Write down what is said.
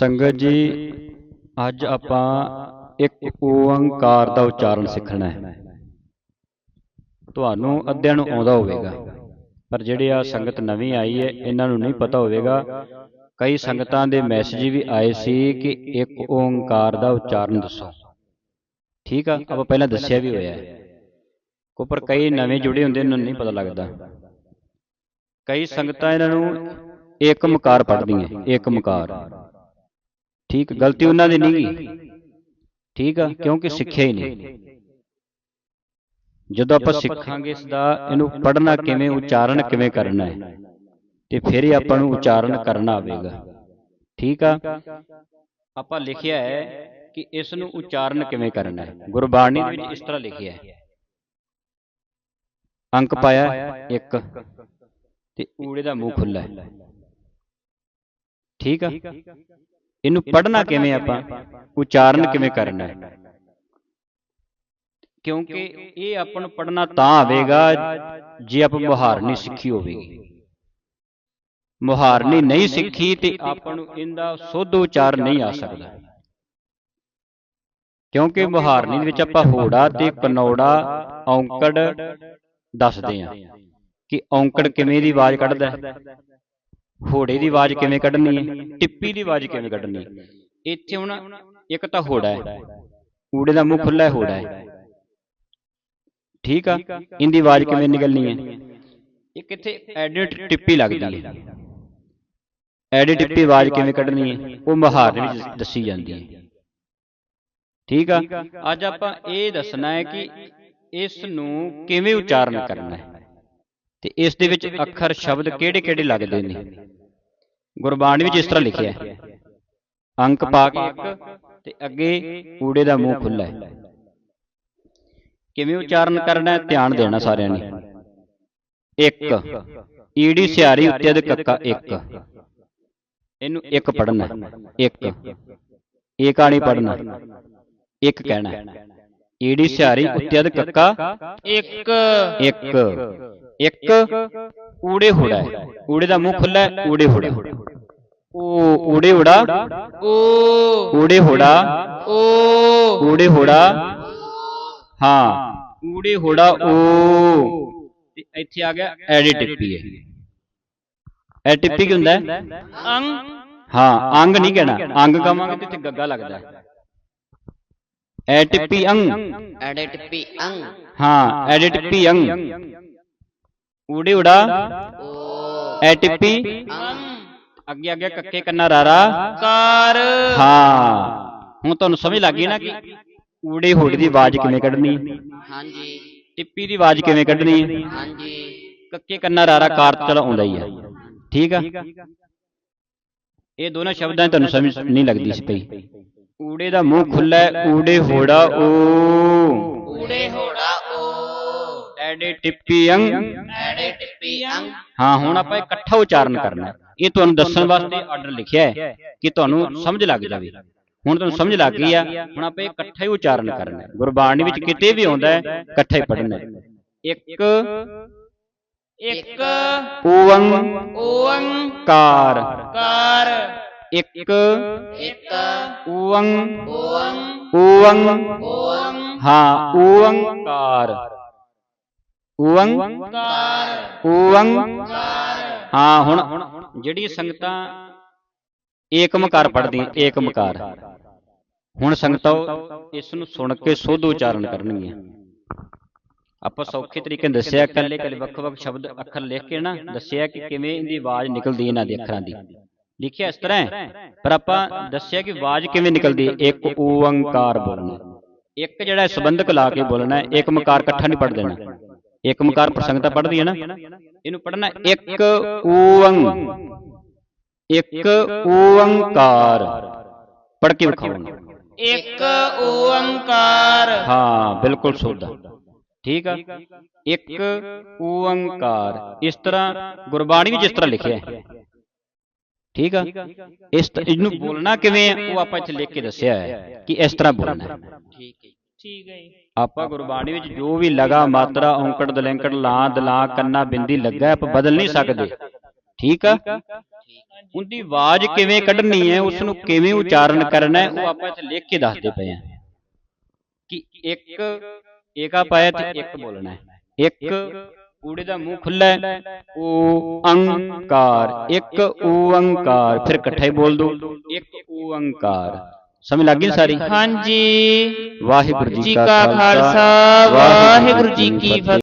ਸੰਗਤ ਜੀ, ਅੱਜ ਆਪਾਂ ਇੱਕ ਓੰਕਾਰ ਦਾ ਉਚਾਰਨ ਸਿੱਖਣਾ ਹੈ। ਤੁਹਾਨੂੰ ਅੱਧਿਆਂ ਨੂੰ ਆਉਂਦਾ ਹੋਵੇਗਾ, ਪਰ ਜਿਹੜੇ ਆ ਸੰਗਤ ਨਵੀਂ ਆਈ ਹੈ, ਇਹਨਾਂ ਨੂੰ ਨਹੀਂ ਪਤਾ ਹੋਵੇਗਾ। ਕਈ ਸੰਗਤਾਂ ਦੇ ਮੈਸੇਜ ਵੀ ਆਏ ਸੀ ਕਿ ਇੱਕ ਓੰਕਾਰ ਦਾ ਉਚਾਰਨ ਦੱਸੋ। ਠੀਕ ਆ, ਆਪਾਂ ਪਹਿਲਾਂ ਦੱਸਿਆ ਵੀ ਹੋਇਆ ਹੈ। ਕੋ ਪਰ ਕਈ ਨਵੇਂ ਜੁੜੇ ਹੁੰਦੇ, ਇਹਨਾਂ ਨੂੰ ਨਹੀਂ ਪਤਾ ਲੱਗਦਾ। ਕਈ ਸੰਗਤਾਂ ਇਹਨਾਂ ਨੂੰ ਇੱਕ ਮਕਾਰ ਪੜ੍ਹਦੀਆਂ ਇੱਕ ਮਕਾਰ ਠੀਕ ਗਲਤੀ ਉਹਨਾਂ ਦੀ ਨਹੀਂ। ਗੀ ਠੀਕ ਆ ਕਿਉਂਕਿ ਸਿੱਖਿਆ ਹੀ ਨਹੀਂ। ਜਦੋਂ ਆਪਾਂ ਸਿੱਖਾਂਗੇ ਇਸ ਦਾ ਇਹਨੂੰ ਪੜ੍ਹਨਾ ਕਿਵੇਂ ਉਚਾਰਨ ਕਿਵੇਂ ਕਰਨਾ ਹੈ। ਤੇ ਫਿਰ ਹੀ ਆਪਾਂ ਨੂੰ ਉਚਾਰਨ ਕਰਨਾ ਆਵੇਗਾ। ਠੀਕ ਆ? ਆਪਾਂ ਲਿਖਿਆ ਹੈ ਕਿ ਇਸ ਨੂੰ ਉਚਾਰਨ ਕਿਵੇਂ ਕਰਨਾ ਹੈ। ਗੁਰਬਾਣੀ ਦੇ ਵਿੱਚ ਇਸ ਤਰ੍ਹਾਂ ਲਿਖਿਆ ਹੈ। ਅੰਕ ਪਾਇਆ ਇੱਕ। ਤੇ ਊੜੇ ਦਾ ਮੂੰਹ ਖੁੱਲਾ ਹੈ। ਠੀਕ ਆ? ਇਹਨੂੰ ਪੜ੍ਹਨਾ ਕਿਵੇਂ ਆਪਾਂ? ਉਚਾਰਨ ਕਿਵੇਂ ਕਰਨਾ? ਹੈ ਕਿਉਂਕਿ ਇਹ ਆਪਾਂ ਨੂੰ ਪੜ੍ਹਨਾ ਤਾਂ ਆਵੇਗਾ ਜੇ ਆਪਾਂ ਮੁਹਾਰਨੀ ਸਿੱਖੀ ਹੋਵੇਗੀ। ਮੁਹਾਰਨੀ ਨਹੀਂ ਸਿੱਖੀ ਤੇ ਆਪਾਂ ਨੂੰ ਇਹਦਾ ਸੁੱਧ ਉਚਾਰ ਨਹੀਂ ਆ ਸਕਦਾ। ਕਿਉਂਕਿ ਮੁਹਾਰਨੀ ਦੇ ਵਿੱਚ ਆਪਾਂ ਹੋੜਾ ਤੇ ਕਨੌੜਾ ਔਂਕੜ ਦੱਸਦੇ ਆ ਕਿ ਔਂਕੜ ਕਿਵੇਂ ਦੀ ਆਵਾਜ਼ ਕੱਢਦਾ ਹੈ? ਹੋੜੇ ਦੀ ਆਵਾਜ਼ ਕਿਵੇਂ ਕੱਢਣੀ ਹੈ? ਟਿੱਪੀ ਦੀ ਆਵਾਜ਼ ਕਿਵੇਂ ਕੱਢਣੀ ਹੈ? ਇੱਥੇ ਹੁਣ ਇੱਕ ਤਾਂ ਹੋੜਾ ਹੈ। ਊੜੇ ਦਾ ਮੂੰਹ ਖੁੱਲਾ ਹੈ ਹੋੜਾ ਹੈ। ਠੀਕ ਆ? ਇਹਦੀ ਆਵਾਜ਼ ਕਿਵੇਂ ਨਿਕਲਣੀ ਹੈ? ਇੱਕ ਇੱਥੇ ਐਡਿਟ ਟਿੱਪੀ ਲੱਗਦੀ ਹੈ। ਐਡਿਟ ਟਿੱਪੀ ਆਵਾਜ਼ ਕਿਵੇਂ ਕੱਢਣੀ ਹੈ? ਉਹ ਮਹਾਰ ਵਿੱਚ ਦੱਸੀ ਜਾਂਦੀ ਹੈ। ਠੀਕ ਆ। ਅੱਜ ਆਪਾਂ ਇਹ ਦੱਸਣਾ ਹੈ ਕਿ ਇਸ ਨੂੰ ਕਿਵੇਂ ਉਚਾਰਨ ਕਰਨਾ ਹੈ? ਤੇ ਇਸ ਦੇ ਵਿੱਚ ਅੱਖਰ ਸ਼ਬਦ ਕਿਹੜੇ-ਕਿਹੜੇ ਲੱਗਦੇ ਨੇ? ਗੁਰਬਾਣੀ ਵਿੱਚ ਇਸ ਤਰ੍ਹਾਂ ਲਿਖਿਆ ਹੈ। ਅੰਕ ਪਾ ਕੇ ਇੱਕ ਤੇ ਅੱਗੇ ਊੜੇ ਦਾ ਮੂੰਹ ਖੁੱਲਾ ਹੈ। ਕਿਵੇਂ ਉਚਾਰਨ ਕਰਨਾ ਹੈ? ਧਿਆਨ ਦੇਣਾ ਸਾਰਿਆਂ ਨੇ। ਇੱਕ ਈੜੀ ਸਿਆਰੀ ਉੱਤੇ ਦੇ ਕੱਕਾ ਇੱਕ। ਇਹਨੂੰ ਇੱਕ ਪੜਨਾ ਇੱਕ। ਏਕਾ ਨਹੀਂ ਪੜਨਾ ਇੱਕ ਕਹਿਣਾ ਈੜੀ ਸਿਆਰੀ ਉੱਤੇ ਦੇ ਕੱਕਾ ਇੱਕ। ਇੱਕ। ਇੱਕ ਊੜੇ ਹੋੜਾ ਹੈ। ਊੜੇ ਦਾ ਮੂੰਹ ਖੁੱਲਾ ਹੈ ਊੜੇ ਹੋੜਾ ਉਹ ਊੜੇ ਹੋੜਾ। ਓ ਊੜੇ ਹੋੜਾ। ਓ ਊੜੇ ਹੋੜਾ। ਹਾਂ। ਊੜੇ ਹੋੜਾ ਓ ਤੇ ਇੱਥੇ ਆ ਗਿਆ ਐਡੀ ਟਿੱਪੀ ਹੈ ਐ ਟਿੱਪੀ ਕੀ ਹੁੰਦਾ ਹੈ? ਅੰਗ। ਹਾਂ ਅੰਗ ਨਹੀਂ ਕਹਿਣਾ। ਅੰਗ ਕਵਾਂਗੇ ਤੇ ਇੱਥੇ ਗੱਗਾ ਲੱਗਦਾ ਹੈ। ਐ ਟਿੱਪੀ ਅੰਗ। ਐਡੇ ਟਿੱਪੀ ਅੰਗ। ਹਾਂ ਐਡੀ ਟਿੱਪੀ ਅੰਗ। ਊੜੇ ਉੜਾ ਓ। ਐ ਟਿੱਪੀ। ਅੰਗ ਅੱਗੇ ਕੱਕੇ ਕੰਨਾ ਰਾਰਾ। ਕਾਰ। ਹਾਂ। ਹੁਣ ਤੁਹਾਨੂੰ ਸਮਝ ਲੱਗ ਗਈ ਨਾ ਕਿ ਊੜੇ ਹੋੜ ਦੀ ਆਵਾਜ਼ ਕਿਵੇਂ ਕੱਢਣੀ। ਹੈ ਹਾਂਜੀ। ਟਿੱਪੀ ਦੀ ਆਵਾਜ਼ ਕਿਵੇਂ ਕੱਢਣੀ। ਹੈ ਹਾਂਜੀ। ਕੱਕੇ ਕੰਨਾ ਰਾਰਾ ਕਾਰ ਚਲ ਆਉਂਦਾ ਹੀ ਆ। ਠੀਕ ਆ? ਇਹ ਦੋਨੋਂ ਸ਼ਬਦਾਂ ਤੁਹਾਨੂੰ ਸਮਝ ਨਹੀਂ ਲੱਗਦੀ ਸੀ ਪਈ ਊੜੇ ਦਾ ਮੂੰਹ ਖੁੱਲਾ ਹੈ ਊੜੇ ਹੋੜਾ ਓ ਊੜੇ ਓ ਐਡੇ ਟਿੱਪੀ ਅੰਗ। ਐਡੇ ਟਿੱਪੀ ਅੰਗ। ਹਾਂ ਹੁਣ ਆਪਾਂ ਇਕੱਠਾ ਉਚਾਰਨ ਕਰਨਾ। ਇਹ ਤੁਹਾਨੂੰ ਦੱਸਣ ਵਾਸਤੇ ਆਰਡਰ ਲਿਖਿਆ ਹੈ ਕਿ ਤੁਹਾਨੂੰ ਸਮਝ ਲੱਗ ਜਾਵੇ। ਹੁਣ ਤੁਹਾਨੂੰ ਸਮਝ ਲੱਗ ਗਈ ਆ ਹੁਣ ਆਪਾਂ ਇਹ ਇਕੱਠਾ ਹੀ ਉਚਾਰਨ ਕਰਨਾ ਹੈ। ਗੁਰਬਾਣੀ ਵਿੱਚ ਕਿਤੇ ਵੀ ਆਉਂਦਾ ਹੈ ਇਕੱਠਾ ਹੀ। ਪੜ੍ਹਨਾ ਹੈ। ਇੱਕ ਇੱਕ ਓੰਕਾਰ ਓੰਕਾਰ ਇੱਕ ਇੱਕ ਓੰਗ ਓੰਗ ਓੰਗ ਓੰਗ ਹਾਂ ਓੰਕਾਰ ਓੰਗ ਕਾਰ ਹਾਂ, ਹੁਣ ਜਿਹੜੀ ਸੰਗਤਾਂ ਏਕਮਕਾਰ ਪੜ੍ਹਦੀਆਂ ਏਕਮਕਾਰ ਹੁਣ ਸੰਗਤਾਂ ਇਸ ਨੂੰ ਸੁਣ ਕੇ ਸੋਧ ਉਚਾਰਨ ਕਰਨਗੀਆਂ। ਆਪਾਂ ਸੌਖੇ ਤਰੀਕੇ ਨਾਲ ਦੱਸਿਆ ਕੱਲੇ ਕੱਲੇ ਵੱਖ-ਵੱਖ ਸ਼ਬਦ ਅੱਖਰ ਲਿਖ ਕੇ ਨਾ ਦੱਸਿਆ ਕਿ ਕਿਵੇਂ ਇਹਦੀ ਆਵਾਜ਼ ਨਿਕਲਦੀ ਇਹਨਾਂ ਦੇ ਅੱਖਰਾਂ ਦੀ। ਲਿਖਿਆ ਇਸ ਤਰ੍ਹਾਂ ਪਰ ਆਪਾਂ ਦੱਸਿਆ ਕਿ ਆਵਾਜ਼ ਕਿਵੇਂ ਨਿਕਲਦੀ ਹੈ ਇੱਕ ਓੰਕਾਰ ਬੋਲਣਾ। ਇੱਕ ਜਿਹੜਾ ਸੰਬੰਧਕ ਲਾ ਕੇ ਬੋਲਣਾ ਹੈ ਇੱਕ ਮਕਾਰ ਇਕੱਠਾ ਨਹੀਂ ਪੜ ਦੇਣਾ। ਇੱਕ ਮਕਾਰ ਪ੍ਰਸੰਗਤਾ ਪੜਦੀ ਹੈ ਨਾ। ਇਹਨੂੰ ਪੜਨਾ ਇੱਕ ਓੰਗ ਇੱਕ ਓੰਕਾਰ ਪੜ ਕੇ ਵਿਖਾਉਣਾ। ਇੱਕ ਓੰਕਾਰ ਹਾਂ ਬਿਲਕੁਲ ਸੁੱਧ। ਠੀਕ ਆ? ਇੱਕ ਓੰਕਾਰ ਇਸ ਤਰ੍ਹਾਂ ਗੁਰਬਾਣੀ ਵਿੱਚ ਇਸ ਤਰ੍ਹਾਂ ਲਿਖਿਆ ਹੈ। ਠੀਕ ਆ? ਇਸ ਤ- ਇਹਨੂੰ ਬੋਲਣਾ ਕਿਵੇਂ ਹੈ? ਉਹ ਆਪਾਂ ਇੱਥੇ ਲਿਖ ਕੇ ਦੱਸਿਆ ਹੈ ਕਿ ਇਸ ਤਰ੍ਹਾਂ ਬੋਲਣਾ ਠੀਕ ਹੈ ਠੀਕ ਹੈ ਜੀ। ਆਪਾਂ ਗੁਰਬਾਣੀ ਵਿੱਚ ਜੋ ਵੀ ਲਗਾ, ਮਾਤਰਾ, ਔਂਕੜ, ਦਲੈਂਕੜ, ਲਾਂ, ਦਲਾਂ, ਕੰਨਾ, ਬਿੰਦੀ ਲੱਗਾ ਆਪਾਂ ਬਦਲ ਨਹੀਂ ਸਕਦੇ। ਠੀਕ ਆ? ਉਹਦੀ ਆਵਾਜ਼ ਕਿਵੇਂ ਕੱਢਣੀ ਹੈ ਉਸ ਨੂੰ ਕਿਵੇਂ ਉਚਾਰਨ ਕਰਨਾ ਹੈ, ਉਹ ਆਪਾਂ ਇੱਥੇ ਲਿਖ ਕੇ ਦੱਸਦੇ ਪਏ ਹਾਂ। ਕਿ ਇੱਕ ਏਕਾ ਪਾਇਆ ਤੇ ਇੱਕ ਬੋਲਣਾ ਹੈ। ਇੱਕ ਊੜੇ ਦਾ ਮੂੰਹ ਖੁੱਲਾ ਹੈ ਅੰਕਾਰ ਇੱਕ ਓੰਕਾਰ ਫਿਰ ਇਕੱਠਾ ਹੀ ਬੋਲ ਦੋ ਇੱਕ ਓੰਕਾਰ ਸਮਝ ਲੱਗ ਗਈ ਸਾਰੀ? ਹਾਂਜੀ। ਵਾਹਿਗੁਰੂ ਜੀ ਕਾ ਖਾਲਸਾ ਵਾਹਿਗੁਰੂ ਜੀ ਕੀ ਫਤਿਹ।